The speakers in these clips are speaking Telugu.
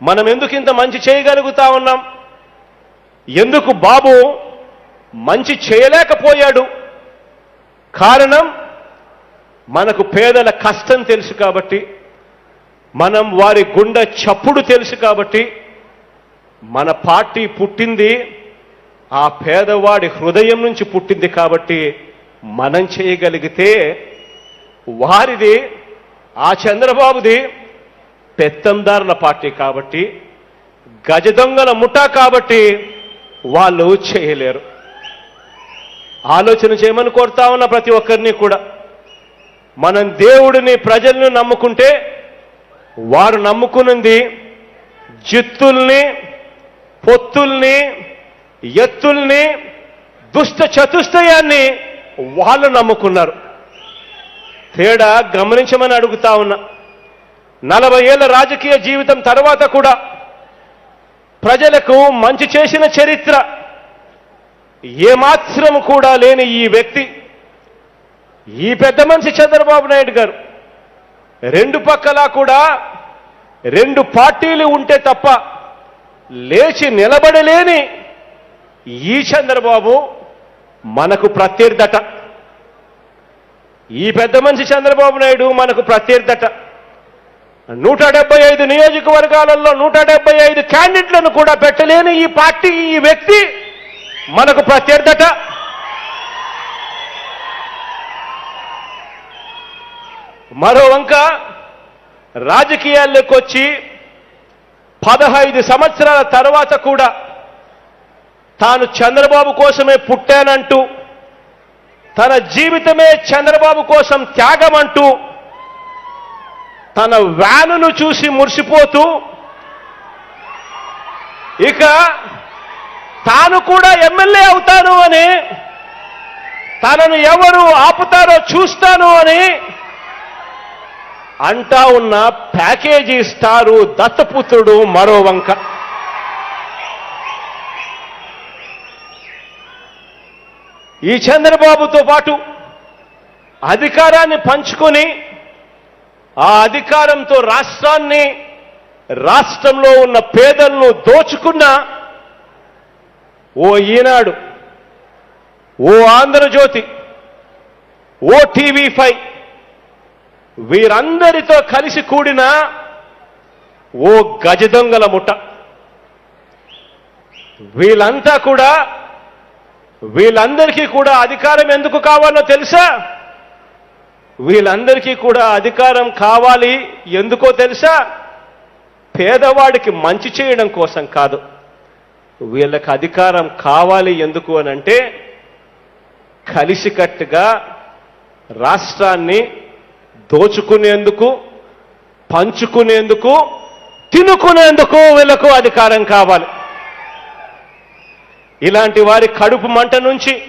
మనం ఎందుకు ఇంత మంచి చేయగలుగుతా ఉన్నాం? ఎందుకు బాబు మంచి చేయలేకపోయాడు? కారణం మనకు పేదల కష్టం తెలుసు కాబట్టి మనం వారి గుండె చప్పుడు తెలుసు కాబట్టి మన పార్టీ పుట్టింది ఆ పేదవాడి హృదయం నుంచి పుట్టింది కాబట్టి మనం చేయగలిగితే వారిది ఆ చంద్రబాబుది పెత్తందారుల పార్టీ కాబట్టి గజ దొంగల ముఠా కాబట్టి వాళ్ళు చేయలేరు. ఆలోచన చేయమని కోరుతా ఉన్న ప్రతి ఒక్కరిని కూడా. మనం దేవుడిని ప్రజల్ని నమ్ముకుంటే వారు నమ్ముకున్నది జిత్తుల్ని పొత్తుల్ని ఎత్తుల్ని దుష్ట చతుష్టయాన్ని వాళ్ళు నమ్ముకున్నారు. తేడా గమనించమని అడుగుతా ఉన్నా. నలభై ఏళ్ళ రాజకీయ జీవితం తర్వాత కూడా ప్రజలకు మంచి చేసిన చరిత్ర ఏమాత్రం కూడా లేని ఈ వ్యక్తి ఈ పెద్ద మనిషి చంద్రబాబు నాయుడు గారు. రెండు పక్కలా కూడా రెండు పార్టీలు ఉంటే తప్ప లేచి నిలబడలేని ఈ చంద్రబాబు మనకు ప్రత్యర్థట. ఈ పెద్ద మనిషి చంద్రబాబు నాయుడు మనకు ప్రత్యర్థట. నూట డెబ్బై ఐదు నియోజకవర్గాలలో నూట డెబ్బై ఐదు క్యాండిడేట్లను కూడా పెట్టలేని ఈ పార్టీ ఈ వ్యక్తి మనకు ప్రత్యర్థట. మరో వంక రాజకీయాల్లోకి వచ్చి పదహైదు సంవత్సరాల తర్వాత కూడా తాను చంద్రబాబు కోసమే పుట్టానంటూ తన జీవితమే చంద్రబాబు కోసం త్యాగమంటూ తన వ్యానును చూసి మురిసిపోతూ ఇక తాను కూడా ఎమ్మెల్యే అవుతాను అని తనను ఎవరు ఆపుతారో చూస్తాను అని అంటా ఉన్న ప్యాకేజీ స్టారు దత్తపుత్రుడు మరో వంక. ఈ చంద్రబాబుతో పాటు అధికారాన్ని పంచుకొని ఆ అధికారంతో రాష్ట్రాన్ని రాష్ట్రంలో ఉన్న పేదలను దోచుకున్న ఓ ఈనాడు ఓ ఆంధ్రజ్యోతి ఓ టీవీ ఫైవ్ వీరందరితో కలిసి కూడిన ఓ గజ దొంగల ముఠ. వీళ్ళంతా కూడా వీళ్ళందరికీ కూడా అధికారం ఎందుకు కావాలో తెలుసా? వీళ్ళందరికీ కూడా అధికారం కావాలి. ఎందుకో తెలుసా? పేదవాడికి మంచి చేయడం కోసం కాదు. వీళ్ళకి అధికారం కావాలి ఎందుకు అని అంటే కలిసికట్టుగా రాష్ట్రాన్ని దోచుకునేందుకు పంచుకునేందుకు తినుకునేందుకు వీళ్ళకు అధికారం కావాలి. ఇలాంటి వారి కడుపు మంట నుంచి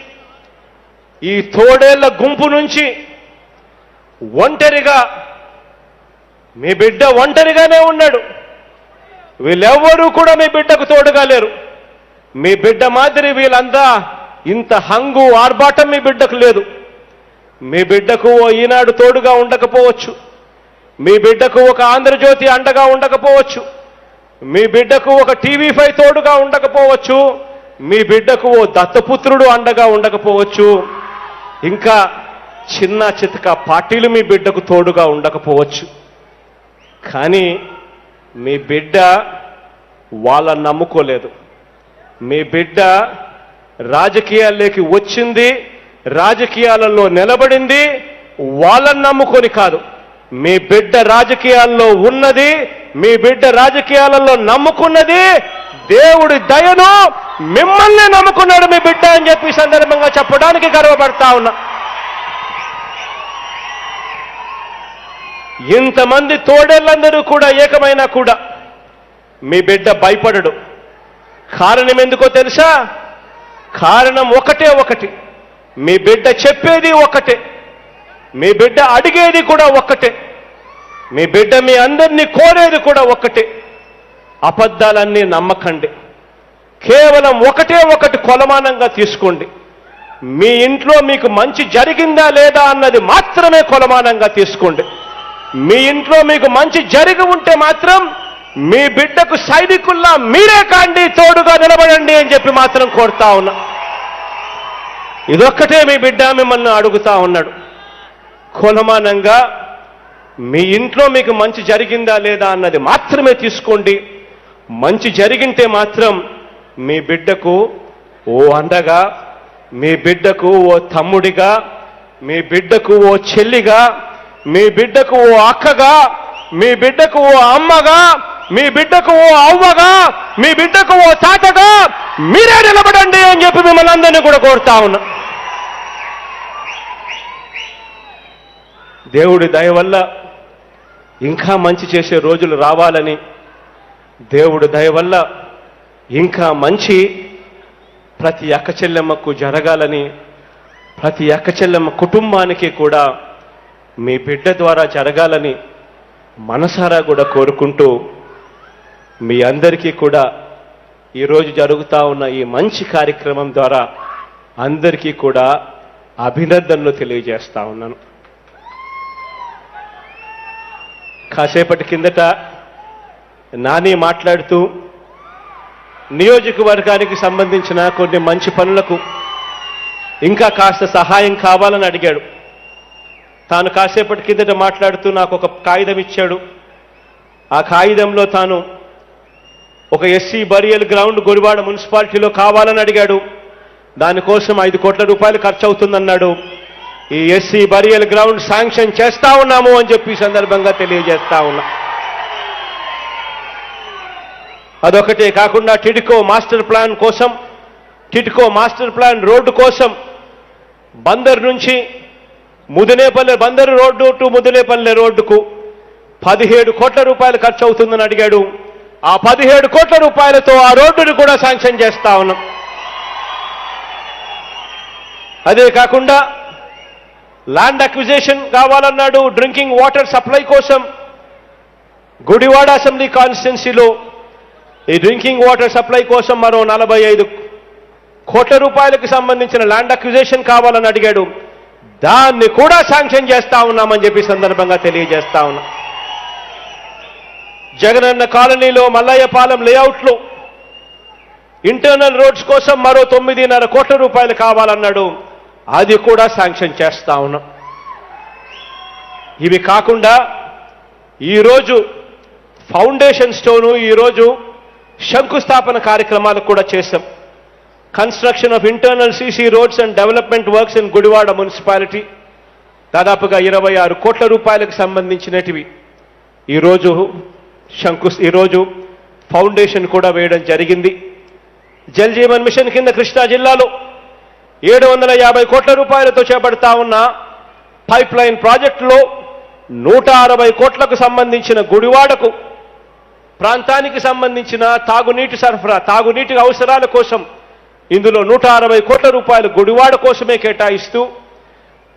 ఈ తోడేళ్ళ గుంపు నుంచి ఒంటరిగా. మీ బిడ్డ ఒంటరిగానే ఉన్నాడు. వీళ్ళెవ్వరూ కూడా మీ బిడ్డకు తోడుగా లేరు. మీ బిడ్డ మాదిరి వీళ్ళంతా ఇంత హంగు ఆర్భాటం మీ బిడ్డకు లేదు. మీ బిడ్డకు ఓ ఈనాడు తోడుగా ఉండకపోవచ్చు. మీ బిడ్డకు ఒక ఆంధ్రజ్యోతి అండగా ఉండకపోవచ్చు. మీ బిడ్డకు ఒక టీవీ ఫైవ్ తోడుగా ఉండకపోవచ్చు. మీ బిడ్డకు ఓ దత్తపుత్రుడు అండగా ఉండకపోవచ్చు. ఇంకా చిన్న చితక పార్టీలు మీ బిడ్డకు తోడుగా ఉండకపోవచ్చు. కానీ మీ బిడ్డ వాళ్ళని నమ్ముకోలేదు. మీ బిడ్డ రాజకీయాల్లోకి వచ్చింది రాజకీయాలలో నిలబడింది వాళ్ళని నమ్ముకొని కాదు. మీ బిడ్డ రాజకీయాల్లో ఉన్నది మీ బిడ్డ రాజకీయాలలో నమ్ముకున్నది దేవుడి దయను మిమ్మల్ని నమ్ముకున్నాడు మీ బిడ్డ అని చెప్పి సందర్భంగా చెప్పడానికి గర్వపడతా ఉన్నా. ఇంతమంది తోడేళ్ళందరూ కూడా ఏకమైనా కూడా మీ బిడ్డ భయపడడు. కారణం ఎందుకో తెలుసా? కారణం ఒకటే ఒకటి. మీ బిడ్డ చెప్పేది ఒకటే. మీ బిడ్డ అడిగేది కూడా ఒక్కటే మీ బిడ్డ మీ అందరినీ కోరేది కూడా ఒక్కటే అబద్ధాలన్నీ నమ్మకండి. కేవలం ఒకటే ఒకటి కొలమానంగా తీసుకోండి. మీ ఇంట్లో మీకు మంచి జరిగిందా లేదా అన్నది మాత్రమే కొలమానంగా తీసుకోండి. మీ ఇంట్లో మీకు మంచి జరిగి ఉంటే మాత్రం మీ బిడ్డకు సైనికుల్లా మీరే కాండి తోడుగా నిలబడండి అని చెప్పి మాత్రం కోరుతా ఉన్నా. ఇదొక్కటే మీ బిడ్డ మిమ్మల్ని అడుగుతా ఉన్నాడు. కులమానంగా మీ ఇంట్లో మీకు మంచి జరిగిందా లేదా అన్నది మాత్రమే తీసుకోండి. మంచి జరిగింటే మాత్రం మీ బిడ్డకు ఓ అండగా మీ బిడ్డకు ఓ తమ్ముడిగా మీ బిడ్డకు ఓ చెల్లిగా మీ బిడ్డకు ఓ అక్కగా మీ బిడ్డకు ఓ అమ్మగా మీ బిడ్డకు ఓ అవ్వగా మీ బిడ్డకు ఓ తాతగా మీరే నిలబడండి అని చెప్పి మిమ్మల్ని అందరినీ కూడా కోరుతా ఉన్నా. దేవుడి దయ వల్ల ఇంకా మంచి చేసే రోజులు రావాలని దేవుడి దయ వల్ల ఇంకా మంచి ప్రతి అక్క చెల్లెమ్మకు జరగాలని ప్రతి అక్క చెల్లెమ్మ కుటుంబానికి కూడా మీ బిడ్డ ద్వారా జరగాలని మనసారా కూడా కోరుకుంటూ మీ అందరికీ కూడా ఈరోజు జరుగుతూ ఉన్న ఈ మంచి కార్యక్రమం ద్వారా అందరికీ కూడా అభినందనలు తెలియజేస్తా ఉన్నాను. కాసేపటి కిందట నాని మాట్లాడుతూ నియోజకవర్గానికి సంబంధించిన కొన్ని మంచి పనులకు ఇంకా కాస్త సహాయం కావాలని అడిగాడు. తాను కాసేపటి కిందట మాట్లాడుతూ నాకు ఒక కాగితం ఇచ్చాడు. ఆ కాగితంలో తాను ఒక ఎస్సీ బరియల్ గ్రౌండ్ గుడివాడ మున్సిపాలిటీలో కావాలని అడిగాడు. దానికోసం ఐదు కోట్ల రూపాయలు ఖర్చు అవుతుందన్నాడు ఈ ఎస్సీ బరియల్ గ్రౌండ్ శాంక్షన్ చేస్తా ఉన్నాము అని చెప్పి సందర్భంగా తెలియజేస్తా ఉన్నా. అదొకటే కాకుండా టిడ్కో మాస్టర్ ప్లాన్ కోసం టిడ్కో మాస్టర్ ప్లాన్ రోడ్డు కోసం బందర్ నుంచి ముదినేపల్లె బందరు రోడ్డు టు ముదినేపల్లె రోడ్డుకు పదిహేడు కోట్ల రూపాయలు ఖర్చు అవుతుందని అడిగాడు. ఆ పదిహేడు కోట్ల రూపాయలతో ఆ రోడ్డును కూడా శాంక్షన్ చేస్తా ఉన్నాం. అదే కాకుండా ల్యాండ్ అక్విజేషన్ కావాలన్నాడు. డ్రింకింగ్ వాటర్ సప్లై కోసం గుడివాడ అసెంబ్లీ కాన్స్టిట్యున్సీలో ఈ డ్రింకింగ్ వాటర్ సప్లై కోసం మరో నలభై ఐదు కోట్ల రూపాయలకు సంబంధించిన ల్యాండ్ అక్విజేషన్ కావాలని అడిగాడు. దాన్ని కూడా శాంక్షన్ చేస్తా ఉన్నామని చెప్పి సందర్భంగా తెలియజేస్తా ఉన్నా. జగనన్న కాలనీలో మల్లయ్యపాలెం లేఅవుట్లో ఇంటర్నల్ రోడ్స్ కోసం మరో తొమ్మిదిన్నర కోట్ల రూపాయలు కావాలన్నాడు. అది కూడా శాంక్షన్ చేస్తా ఉన్నాం. ఇవి కాకుండా ఈరోజు ఫౌండేషన్ స్టోను ఈరోజు శంకుస్థాపన కార్యక్రమాలు కూడా చేశాం. Construction of internal CC roads and development works in Gudivada municipality దాదాపుగా ఇరవై ఆరు కోట్ల రూపాయలకు సంబంధించినటివి. ఈరోజు శంకు ఈరోజు ఫౌండేషన్ కూడా వేయడం జరిగింది. జల్ జీవన్ మిషన్ కింద కృష్ణా జిల్లాలో ఏడు వందల యాభై కోట్ల రూపాయలతో చేపడతా ఉన్న పైప్ లైన్ ప్రాజెక్టులో నూట అరవై కోట్లకు సంబంధించిన గుడివాడకు ప్రాంతానికి సంబంధించిన తాగునీటి సరఫరా తాగునీటి అవసరాల కోసం ఇందులో నూట అరవై కోట్ల రూపాయలు గుడివాడ కోసమే కేటాయిస్తూ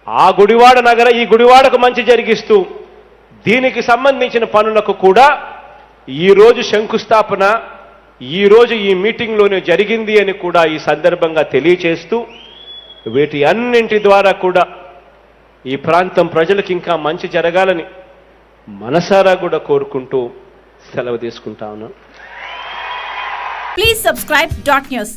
ఆ గుడివాడ నగర ఈ గుడివాడకు మంచి జరిగిస్తూ దీనికి సంబంధించిన పనులకు కూడా ఈరోజు శంకుస్థాపన ఈరోజు ఈ మీటింగ్లోనే జరిగింది అని కూడా ఈ సందర్భంగా తెలియచేస్తూ వీటి అన్నింటి ద్వారా కూడా ఈ ప్రాంతం ప్రజలకు ఇంకా మంచి జరగాలని మనసారా కూడా కోరుకుంటూ సెలవు తీసుకుంటా ఉన్నాను ప్లీజ్ సబ్స్క్రైబ్ డాట్ న్యూస్